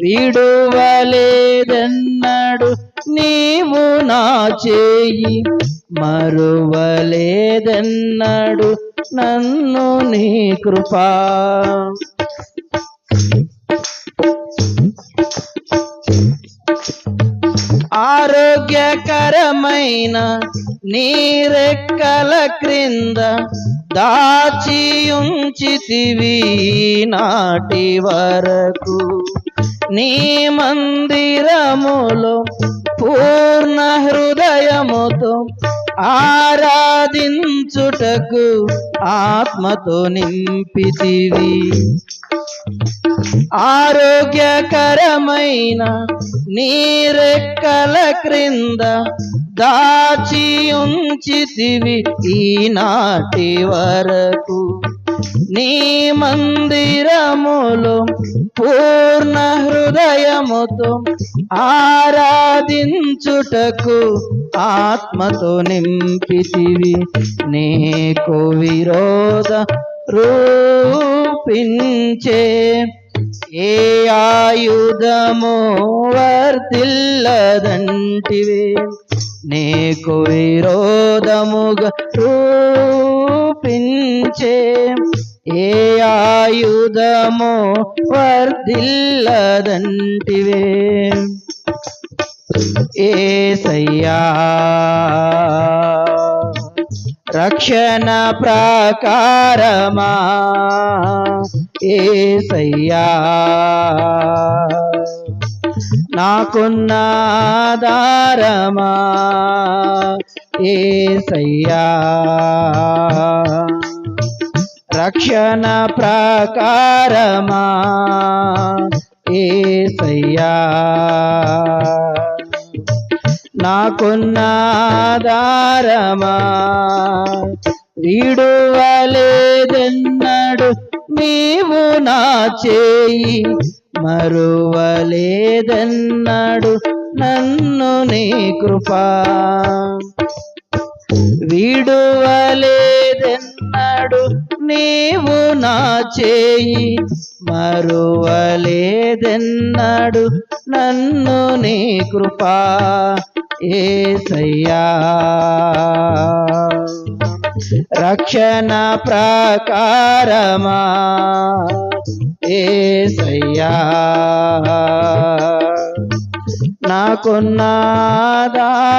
విడువలేదన్నాడు. నీవు నా చేయి మరువలేదన్నాడు. నన్ను నీ కృపా. ఆరోగ్యకరమైన నీరెక్కల క్రింద దాచి ఉంచితివి నాటి వరకు. నీ మందిరములో పూర్ణ హృదయముతో ఆరాధించుటకు ఆత్మతో నింపితివి. ఆరోగ్యకరమైన నీరెక్కల క్రింద దాచి ఉంచితివి ఈనాటి వరకు. నీ మందిరములో పూర్ణ హృదయముతో ఆరాధించుటకు ఆత్మతో నింపితివి. నీకు విరోధ రూపించే ఏ ఆయుధము వర్తిల్లదంటివి నీకు విరోధముగా రూపించే ఏ ఆయుధము వర్ధిల్లదంటివే. ఏసయ్యా రక్షణ ప్రాకారమా. ఏసయ్యా నాకున్న ఆధారమా. ఏసయ్యా రక్షణ ప్రాకారమా? ఏసయ్యా నాకున్న విడువలేదెన్నడు నీవు నా చేయి మరువలేదన్నాడు నన్ను నీ కృపా. విడువలే నీవు నా చేయి మరువలేదన్నాడు నన్ను నీ కృపా ఏసయ్యా. రక్షణ ప్రాకారమా ఏసయ్యా. నాకున్నాదా